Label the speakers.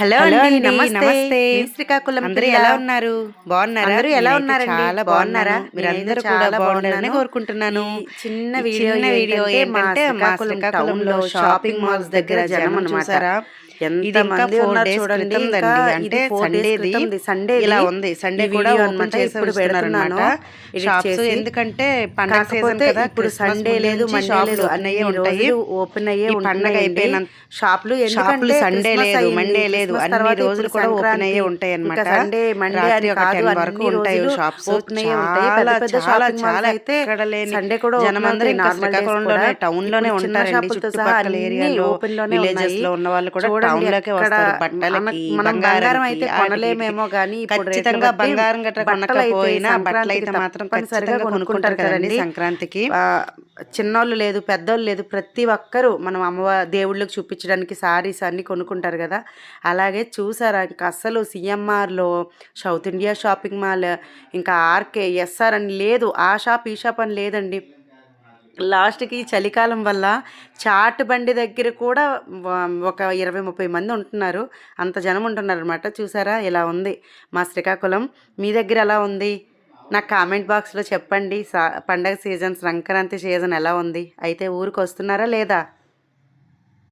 Speaker 1: Hello అండి నమస్తే. శ్రీకాకుళం
Speaker 2: అందరూ. ఎలా ఉన్నారు? బాగున్నారా?
Speaker 1: అందరూ ఎలా
Speaker 2: నేనైతే
Speaker 1: ఉన్నారండి?
Speaker 2: చాలా
Speaker 1: బాగున్నారా?
Speaker 2: మీరందరూ కూడా
Speaker 1: బాగున్నాను.
Speaker 2: కోరుకుంటున్నాను.
Speaker 1: చిన్న వీడియో
Speaker 2: వీడియో
Speaker 1: ఏంటంటే
Speaker 2: ఏంటంటే
Speaker 1: మా శ్రీకాకుళం
Speaker 2: శ్రీకాకుళంలో
Speaker 1: టౌన్లో
Speaker 2: షాపింగ్ మాల్స్ దగ్గర జనం
Speaker 1: అన్నమాట. ఎంత మంది ఉన్నారు చూడండి
Speaker 2: అంటే సండేది
Speaker 1: సండే
Speaker 2: ఇలా ఉంది. సండే కూడా ఓపెన్ చేసి
Speaker 1: ఇప్పుడు పెడుతున్నాను.
Speaker 2: షాప్స్ ఎందుకంటే పండగ సీజన్ కదా
Speaker 1: ఇప్పుడు సండే లేదు మండే లేదు.
Speaker 2: అన్నయ్యే
Speaker 1: అన్ని
Speaker 2: ఉంటాయి.
Speaker 1: ఓపెన్ అయ్యే
Speaker 2: పండగ. అయిపోయిన
Speaker 1: షాపులు
Speaker 2: షాపులు సండే లేదు మండే లేదు. అన్ని రోజులు కూడా ఓపెన్. అయ్యే ఉంటాయి అన్నమాట
Speaker 1: సండే మండే
Speaker 2: రాత్రి ఒక 10 వరకు ఉంటాయి షాప్స్ చాలా చాలా చాలా
Speaker 1: అయితే
Speaker 2: ఎక్కడ లేని
Speaker 1: సండే కూడా
Speaker 2: జనమందరూ ఇంకా శ్రీకాకుళంలోనే.
Speaker 1: టౌన్లోనే
Speaker 2: ఉంటారండి.
Speaker 1: సహా
Speaker 2: చుట్టుపక్కల ఏరియాలో విలేజెస్. లో ఉన్న వాళ్ళు కూడా
Speaker 1: చూడండి
Speaker 2: టౌన్ లోకే
Speaker 1: ఎక్కడ
Speaker 2: వస్తారు బట్టలకి
Speaker 1: బంగారం అయితే కొనలేమేమో కానీ
Speaker 2: ఖచ్చితంగా బంగారం గట్రా కొనకపోయినా బట్టలు
Speaker 1: సంక్రాంతికి
Speaker 2: అయితే మాత్రం ఖచ్చితంగా కొనుక్కుంటారు కదండి. సంక్రాంతికి.
Speaker 1: చిన్నోళ్ళు లేదు పెద్దోళ్ళు లేదు ప్రతి ఒక్కరూ మనం అమ్మవారి దేవుళ్ళకి చూపించడానికి సారీస్ అన్ని కొనుక్కుంటారు కదా. అలాగే చూసారా ఇంకా అస్సలు సిఎంఆర్లో సౌత్ ఇండియా షాపింగ్ మాల్ ఇంకా ఆర్కే ఎస్ఆర్ అని లేదు ఆ షాప్ ఈ షాప్ అని లేదండి. లాస్ట్కి చలికాలం వల్ల చాట్ బండి దగ్గర కూడా ఒక ఇరవై ముప్పై మంది ఉంటున్నారు. అంత జనం ఉంటున్నారు అనమాట చూసారా? ఇలా ఉంది. మా శ్రీకాకుళం. మీ దగ్గర ఎలా ఉంది? నాకు కామెంట్ బాక్స్లో చెప్పండి. సా పండగ సీజన్ సంక్రాంతి సీజన్ ఎలా ఉంది? అయితే ఊరికి వస్తున్నారా లేదా?